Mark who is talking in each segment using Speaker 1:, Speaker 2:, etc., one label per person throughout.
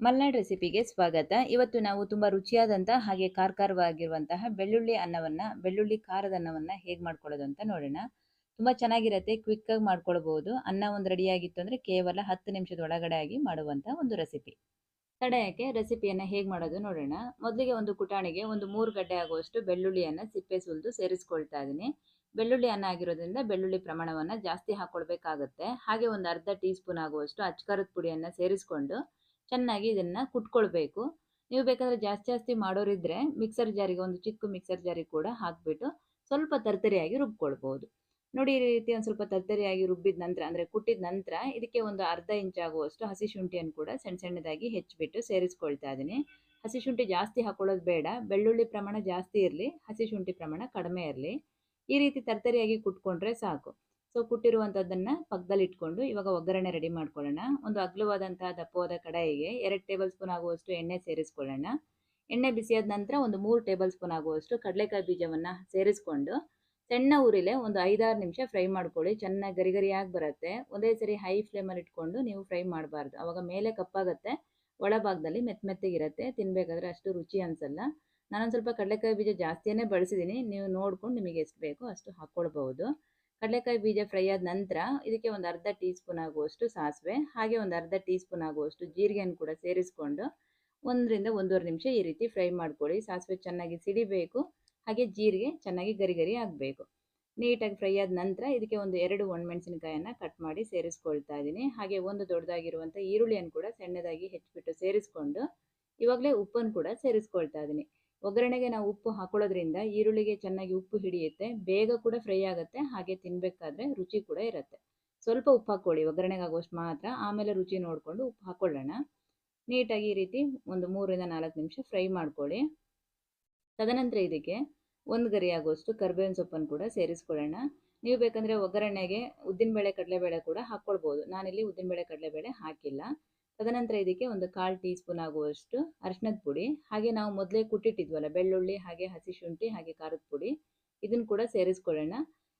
Speaker 1: ಮಲ್ನಾಡ್ ರೆಸಿಪಿಗೆ ಸ್ವಾಗತ. ಇವತ್ತು ನಾವು ತುಂಬ ರುಚಿಯಾದಂಥ ಹಾಗೆ ಕಾರ್ಕಾರವಾಗಿರುವಂತಹ ಬೆಳ್ಳುಳ್ಳಿ ಅನ್ನವನ್ನ, ಬೆಳ್ಳುಳ್ಳಿ ಖಾರದ ಅನ್ನವನ್ನು ಹೇಗೆ ಮಾಡ್ಕೊಳ್ಳೋದು ಅಂತ ನೋಡೋಣ. ತುಂಬಾ ಚೆನ್ನಾಗಿರುತ್ತೆ, ಕ್ವಿಕ್ ಆಗಿ ಮಾಡ್ಕೊಳ್ಬಹುದು ಅನ್ನ ಒಂದು ರೆಡಿ ಆಗಿತ್ತು ಅಂದ್ರೆ ಕೇವಲ ಹತ್ತು ನಿಮಿಷದ ಒಳಗಡೆ ಆಗಿ ಮಾಡುವಂಥ ಒಂದು ರೆಸಿಪಿ. ಕಡೆಯಕ್ಕೆ ರೆಸಿಪಿಯನ್ನು ಹೇಗೆ ಮಾಡೋದು ನೋಡೋಣ. ಮೊದಲಿಗೆ ಒಂದು ಕುಟಾಣಿಗೆ ಒಂದು ಮೂರು ಗಡ್ಡೆ ಆಗುವಷ್ಟು ಬೆಳ್ಳುಳ್ಳಿಯನ್ನ ಸಿಪ್ಪೆ ಸುಲಿದು ಸೇರಿಸ್ಕೊಳ್ತಾ ಇದ್ದೀನಿ ಬೆಳ್ಳುಳ್ಳಿ ಅನ್ನ ಆಗಿರೋದ್ರಿಂದ ಬೆಳ್ಳುಳ್ಳಿ ಪ್ರಮಾಣವನ್ನ ಜಾಸ್ತಿ ಹಾಕೊಳ್ಬೇಕಾಗತ್ತೆ. ಹಾಗೆ ಒಂದು ಅರ್ಧ ಟೀ ಸ್ಪೂನ್ ಆಗುವಷ್ಟು ಅಚ್ಕಾರದ ಪುಡಿಯನ್ನ ಸೇರಿಸ್ಕೊಂಡು ಚೆನ್ನಾಗಿ ಇದನ್ನ ಕುಟ್ಕೊಳ್ಬೇಕು. ನೀವು ಬೇಕಾದ್ರೆ ಜಾಸ್ತಿ ಜಾಸ್ತಿ ಮಾಡೋರಿದ್ರೆ ಮಿಕ್ಸರ್ ಜಾರಿಗೆ ಒಂದು ಚಿಕ್ಕ ಮಿಕ್ಸರ್ ಜಾರಿ ಕೂಡ ಹಾಕ್ಬಿಟ್ಟು ಸ್ವಲ್ಪ ತರ್ತರಿಯಾಗಿ ರುಬ್ಕೊಳ್ಬಹುದು ನೋಡಿ ಈ ರೀತಿ ಒಂದು ಸ್ವಲ್ಪ ತರ್ತರಿಯಾಗಿ ರುಬ್ಬಿದ ನಂತರ, ಅಂದ್ರೆ ಕುಟ್ಟಿದ ನಂತರ ಇದಕ್ಕೆ ಒಂದು ಅರ್ಧ ಇಂಚ್ ಆಗುವಷ್ಟು ಹಸಿ ಶುಂಠಿಯನ್ನು ಕೂಡ ಸಣ್ಣ ಸಣ್ಣದಾಗಿ ಹೆಚ್ಚಿಬಿಟ್ಟು ಸೇರಿಸ್ಕೊಳ್ತಾ ಇದ್ದೀನಿ ಹಸಿ ಶುಂಠಿ ಜಾಸ್ತಿ ಹಾಕೊಳ್ಳೋದು ಬೇಡ. ಬೆಳ್ಳುಳ್ಳಿ ಪ್ರಮಾಣ ಜಾಸ್ತಿ ಇರಲಿ, ಹಸಿ ಶುಂಠಿ ಪ್ರಮಾಣ ಕಡಿಮೆ ಇರಲಿ. ಈ ರೀತಿ ತರ್ತರಿಯಾಗಿ ಕುಟ್ಕೊಂಡ್ರೆ ಸಾಕು. ಸೊ ಕುಟ್ಟಿರುವಂಥದ್ದನ್ನು ಪಕ್ಕದಲ್ಲಿ ಇಟ್ಕೊಂಡು ಇವಾಗ ಒಗ್ಗರಣೆ ರೆಡಿ ಮಾಡ್ಕೊಳ್ಳೋಣ. ಒಂದು ಅಗ್ಲವಾದಂತಹ ದಪ್ಪವಾದ ಕಡಾಯಿಗೆ ಎರಡು ಟೇಬಲ್ ಸ್ಪೂನ್ ಆಗುವಷ್ಟು ಎಣ್ಣೆ ಸೇರಿಸ್ಕೊಳ್ಳೋಣ. ಎಣ್ಣೆ ಬಿಸಿಯಾದ ನಂತರ ಒಂದು ಮೂರು ಟೇಬಲ್ ಸ್ಪೂನ್ ಆಗುವಷ್ಟು ಕಡಲೆಕಾಯಿ ಬೀಜವನ್ನು ಸೇರಿಸ್ಕೊಂಡು ಸಣ್ಣ ಉರಿಲೆ ಒಂದು ಐದಾರು ನಿಮಿಷ ಫ್ರೈ ಮಾಡ್ಕೊಳ್ಳಿ. ಚೆನ್ನಾಗಿ ಗರಿಗರಿಯಾಗಿ ಬರುತ್ತೆ. ಒಂದೇ ಸರಿ ಹೈ ಫ್ಲೇಮಲ್ಲಿ ಇಟ್ಕೊಂಡು ನೀವು ಫ್ರೈ ಮಾಡಬಾರ್ದು. ಅವಾಗ ಮೇಲೆ ಕಪ್ಪಾಗುತ್ತೆ. ಒಳಭಾಗದಲ್ಲಿ ಮೆತ್ತ ಮೆತ್ತಗಿರುತ್ತೆ ತಿನ್ನಬೇಕಾದ್ರೆ ಅಷ್ಟು ರುಚಿ ಅನಿಸಲ್ಲ. ನಾನೊಂದು ಸ್ವಲ್ಪ ಕಡಲೆಕಾಯಿ ಬೀಜ ಜಾಸ್ತಿಯೇ ಬಳಸಿದ್ದೀನಿ ನೀವು ನೋಡ್ಕೊಂಡು ನಿಮಗೆ ಎಷ್ಟು ಬೇಕೋ ಅಷ್ಟು ಹಾಕ್ಕೊಳ್ಬಹುದು. ಕಡಲೆಕಾಯಿ ಬೀಜ ಫ್ರೈ ಆದ ನಂತರ ಇದಕ್ಕೆ ಒಂದು ಅರ್ಧ ಟೀ ಸ್ಪೂನ್ ಆಗುವಷ್ಟು ಸಾಸಿವೆ, ಹಾಗೆ ಒಂದು ಅರ್ಧ ಟೀ ಸ್ಪೂನ್ ಆಗುವಷ್ಟು ಜೀರಿಗೆಯನ್ನು ಕೂಡ ಸೇರಿಸ್ಕೊಂಡು ಒಂದರಿಂದ ಒಂದೂವರೆ ನಿಮಿಷ ಈ ರೀತಿ ಫ್ರೈ ಮಾಡ್ಕೊಳ್ಳಿ. ಸಾಸಿವೆ ಚೆನ್ನಾಗಿ ಸಿಡಿಬೇಕು, ಹಾಗೆ ಜೀರಿಗೆ ಚೆನ್ನಾಗಿ ಗರಿ ಗರಿ ಆಗಬೇಕು. ನೀಟಾಗಿ ಫ್ರೈ ಆದ ನಂತರ ಇದಕ್ಕೆ ಒಂದು ಎರಡು ಒಣಮೆಣಸಿನಕಾಯನ್ನು ಕಟ್ ಮಾಡಿ ಸೇರಿಸ್ಕೊಳ್ತಾ ಇದ್ದೀನಿ. ಹಾಗೆ ಒಂದು ದೊಡ್ಡದಾಗಿರುವಂಥ ಈರುಳ್ಳಿಯನ್ನು ಕೂಡ ಸಣ್ಣದಾಗಿ ಹೆಚ್ಚಿಬಿಟ್ಟು ಸೇರಿಸ್ಕೊಂಡು ಇವಾಗಲೇ ಉಪ್ಪನ್ನು ಕೂಡ ಸೇರಿಸ್ಕೊಳ್ತಾ ಇದ್ದೀನಿ. ಒಗ್ಗರಣೆಗೆ ನಾವು ಉಪ್ಪು ಹಾಕೊಳ್ಳೋದ್ರಿಂದ ಈರುಳ್ಳಿಗೆ ಚೆನ್ನಾಗಿ ಉಪ್ಪು ಹಿಡಿಯುತ್ತೆ, ಬೇಗ ಕೂಡ ಫ್ರೈ ಆಗುತ್ತೆ, ಹಾಗೆ ತಿನ್ನಬೇಕಾದ್ರೆ ರುಚಿ ಕೂಡ ಇರುತ್ತೆ. ಸ್ವಲ್ಪ ಉಪ್ಪು ಹಾಕ್ಕೊಳ್ಳಿ ಒಗ್ಗರಣೆಗೆ ಆಗುವಷ್ಟು ಮಾತ್ರ. ಆಮೇಲೆ ರುಚಿ ನೋಡಿಕೊಂಡು ಉಪ್ಪು ಹಾಕ್ಕೊಳ್ಳೋಣ ನೀಟಾಗಿ ಈ ರೀತಿ ಒಂದು ಮೂರರಿಂದ ನಾಲ್ಕು ನಿಮಿಷ ಫ್ರೈ ಮಾಡ್ಕೊಳ್ಳಿ. ತದನಂತರ ಇದಕ್ಕೆ ಒಂದು ಗರಿ ಆಗುವಷ್ಟು ಕರ್ಬೇವಿನ ಸೊಪ್ಪನ್ನು ಕೂಡ ಸೇರಿಸ್ಕೊಳ್ಳೋಣ. ನೀವು ಬೇಕಂದರೆ ಒಗ್ಗರಣೆಗೆ ಉದ್ದಿನಬೇಳೆ, ಕಡಲೆಬೇಳೆ ಕೂಡ ಹಾಕ್ಕೊಳ್ಬೋದು. ನಾನಿಲ್ಲಿ ಉದ್ದಿನಬೇಳೆ, ಕಡಲೆಬೇಳೆ ಹಾಕಿಲ್ಲ. ತದನಂತರ ಇದಕ್ಕೆ ಒಂದು ಕಾಲು ಟೀ ಸ್ಪೂನ್ ಆಗುವಷ್ಟು ಅರಿಶಿನದ ಪುಡಿ, ಹಾಗೆ ನಾವು ಮೊದಲೇ ಕುಟ್ಟಿಟ್ಟಿದ್ವಲ್ಲ, ಬೆಳ್ಳುಳ್ಳಿ, ಹಾಗೆ ಹಸಿ ಶುಂಠಿ, ಹಾಗೆ ಖಾರದ ಪುಡಿ. ಇದನ್ನ ಕೂಡ ಸೇರಿಸ್ಕೊಳ್ಳೋಣ.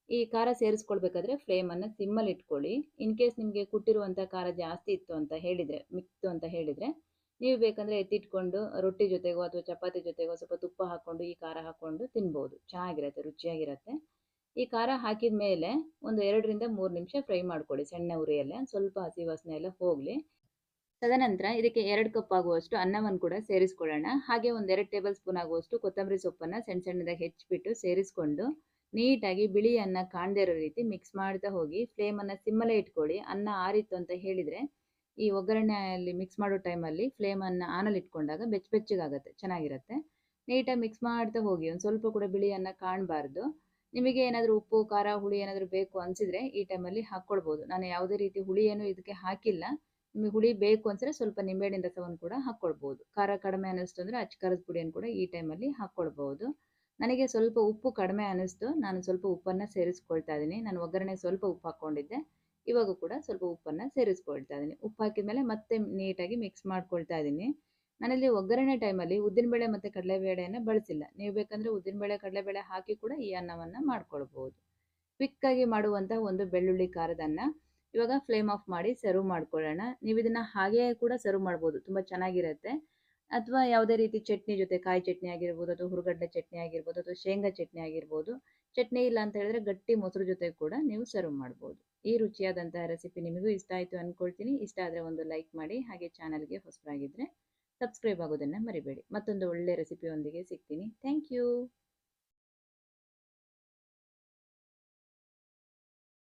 Speaker 1: ಈ ಖಾರ ಸೇರಿಸ್ಕೊಳ್ಬೇಕಾದ್ರೆ ಫ್ಲೇಮನ್ನು ಸಿಮ್ಮಲ್ಲಿ ಇಟ್ಕೊಳ್ಳಿ. ಇನ್ ಕೇಸ್ ನಿಮಗೆ ಕುಟ್ಟಿರುವಂಥ ಖಾರ ಜಾಸ್ತಿ ಇತ್ತು ಅಂತ ಹೇಳಿದರೆ ಮಿಕ್ತು ಅಂತ ಹೇಳಿದರೆ, ನೀವು ಬೇಕಂದರೆ ಎತ್ತಿಟ್ಕೊಂಡು ರೊಟ್ಟಿ ಜೊತೆಗೋ ಅಥವಾ ಚಪಾತಿ ಜೊತೆಗೋ ಸ್ವಲ್ಪ ತುಪ್ಪ ಹಾಕ್ಕೊಂಡು ಈ ಖಾರ ಹಾಕ್ಕೊಂಡು ತಿನ್ಬೋದು. ಚೆನ್ನಾಗಿರುತ್ತೆ, ರುಚಿಯಾಗಿರುತ್ತೆ. ಈ ಖಾರ ಹಾಕಿದ ಮೇಲೆ ಒಂದು ಎರಡರಿಂದ ಮೂರು ನಿಮಿಷ ಫ್ರೈ ಮಾಡ್ಕೊಳ್ಳಿ ಸಣ್ಣ ಉರಿಯಲ್ಲೇ. ಸ್ವಲ್ಪ ಹಸಿ ವಾಸನೆ ಎಲ್ಲ ಹೋಗಲಿ. ತದನಂತರ ಇದಕ್ಕೆ ಎರಡು ಕಪ್ ಆಗುವಷ್ಟು ಅನ್ನವನ್ನು ಕೂಡ ಸೇರಿಸ್ಕೊಳ್ಳೋಣ. ಹಾಗೆ ಒಂದೆರಡು ಟೇಬಲ್ ಸ್ಪೂನ್ ಆಗುವಷ್ಟು ಕೊತ್ತಂಬರಿ ಸೊಪ್ಪನ್ನು ಸಣ್ಣ ಸಣ್ಣದಾಗಿ ಹೆಚ್ಚಿಬಿಟ್ಟು ಸೇರಿಸ್ಕೊಂಡು ನೀಟಾಗಿ ಬಿಳಿ ಅನ್ನ ಕಾಣದೇ ಇರೋ ರೀತಿ ಮಿಕ್ಸ್ ಮಾಡ್ತಾ ಹೋಗಿ ಫ್ಲೇಮನ್ನು ಸಿಮ್ಮಲ್ಲೇ ಇಟ್ಕೊಳ್ಳಿ. ಅನ್ನ ಆರಿತ್ತು ಅಂತ ಹೇಳಿದರೆ ಈ ಒಗ್ಗರಣೆಯಲ್ಲಿ ಮಿಕ್ಸ್ ಮಾಡೋ ಟೈಮಲ್ಲಿ ಫ್ಲೇಮನ್ನು ಆನಲ್ಲಿ ಇಟ್ಕೊಂಡಾಗ ಬೆಚ್ಚ ಬೆಚ್ಚಗಾಗುತ್ತೆ, ಚೆನ್ನಾಗಿರುತ್ತೆ. ನೀಟಾಗಿ ಮಿಕ್ಸ್ ಮಾಡ್ತಾ ಹೋಗಿ ಒಂದು ಸ್ವಲ್ಪ ಕೂಡ ಬಿಳಿ ಅನ್ನ ಕಾಣಬಾರ್ದು. ನಿಮಗೆ ಏನಾದರೂ ಉಪ್ಪು, ಖಾರ, ಹುಳಿ ಏನಾದರೂ ಬೇಕು ಅನಿಸಿದರೆ ಈ ಟೈಮಲ್ಲಿ ಹಾಕ್ಕೊಳ್ಬೋದು. ನಾನು ಯಾವುದೇ ರೀತಿ ಹುಳಿ ಏನು ಇದಕ್ಕೆ ಹಾಕಿಲ್ಲ. ನಿಮಗೆ ಹುಳಿ ಬೇಕು ಅಂದ್ರೆ ಸ್ವಲ್ಪ ನಿಂಬೆಹಣ್ಣಿನ ರಸವನ್ನು ಕೂಡ ಹಾಕ್ಕೊಳ್ಬೋದು ಖಾರ ಕಡಿಮೆ ಅನ್ನಿಸ್ತು ಅಂದರೆ ಅಚ್ಚ ಖಾರದ ಪುಡಿಯನ್ನು ಕೂಡ ಈ ಟೈಮಲ್ಲಿ ಹಾಕ್ಕೊಳ್ಬೋದು ನನಗೆ ಸ್ವಲ್ಪ ಉಪ್ಪು ಕಡಿಮೆ ಅನ್ನಿಸ್ತು. ನಾನು ಸ್ವಲ್ಪ ಉಪ್ಪನ್ನು ಸೇರಿಸ್ಕೊಳ್ತಾ ಇದ್ದೀನಿ. ನಾನು ಒಗ್ಗರಣೆ ಸ್ವಲ್ಪ ಉಪ್ಪು ಹಾಕ್ಕೊಂಡಿದ್ದೆ ಇವಾಗ ಕೂಡ ಸ್ವಲ್ಪ ಉಪ್ಪನ್ನು ಸೇರಿಸ್ಕೊಳ್ತಾ ಇದ್ದೀನಿ. ಉಪ್ಪು ಹಾಕಿದ ಮೇಲೆ ಮತ್ತೆ ನೀಟಾಗಿ ಮಿಕ್ಸ್ ಮಾಡ್ಕೊಳ್ತಾ ಇದ್ದೀನಿ. ನಾನಿಲ್ಲಿ ಒಗ್ಗರಣೆ ಟೈಮಲ್ಲಿ ಉದ್ದಿನಬೇಳೆ ಮತ್ತು ಕಡಲೆಬೇಳೆಯನ್ನು ಬಳಸಿಲ್ಲ. ನೀವು ಬೇಕಂದರೆ ಉದ್ದಿನಬೇಳೆ, ಕಡಲೆಬೇಳೆ ಹಾಕಿ ಕೂಡ ಈ ಅನ್ನವನ್ನು ಮಾಡ್ಕೊಳ್ಬೋದು. ಕ್ವಿಕ್ಕಾಗಿ ಮಾಡುವಂಥ ಒಂದು ಬೆಳ್ಳುಳ್ಳಿ ಖಾರದ ಇವಾಗ ಫ್ಲೇಮ್ ಆಫ್ ಮಾಡಿ ಸರ್ವ್ ಮಾಡ್ಕೊಳ್ಳೋಣ. ನೀವು ಇದನ್ನ ಹಾಗೆ ಕೂಡ ಸರ್ವ್ ಮಾಡ್ಬೋದು. ತುಂಬ ಚೆನ್ನಾಗಿರುತ್ತೆ. ಅಥವಾ ಯಾವುದೇ ರೀತಿ ಚಟ್ನಿ ಜೊತೆ ಕಾಯಿ ಚಟ್ನಿ ಆಗಿರ್ಬೋದು, ಅಥವಾ ಹುರುಗಡ್ಡೆ ಚಟ್ನಿ ಆಗಿರ್ಬೋದು, ಅಥವಾ ಶೇಂಗಾ ಚಟ್ನಿ ಆಗಿರ್ಬೋದು, ಚಟ್ನಿ ಇಲ್ಲ ಅಂತ ಹೇಳಿದ್ರೆ ಗಟ್ಟಿ ಮೊಸರು ಜೊತೆ ಕೂಡ ನೀವು ಸರ್ವ್ ಮಾಡ್ಬೋದು. ಈ ರುಚಿಯಾದಂತಹ ರೆಸಿಪಿ ನಿಮಗೂ ಇಷ್ಟ ಆಯಿತು ಅಂದ್ಕೊಳ್ತೀನಿ ಇಷ್ಟ ಆದರೆ ಒಂದು ಲೈಕ್ ಮಾಡಿ. ಹಾಗೆ ಚಾನಲ್ಗೆ ಹೊಸಬರಾಗಿದ್ದರೆ ಸಬ್ಸ್ಕ್ರೈಬ್ ಆಗೋದನ್ನು ಮರಿಬೇಡಿ. ಮತ್ತೊಂದು ಒಳ್ಳೆ ರೆಸಿಪಿಯೊಂದಿಗೆ ಸಿಗ್ತೀನಿ. Thank you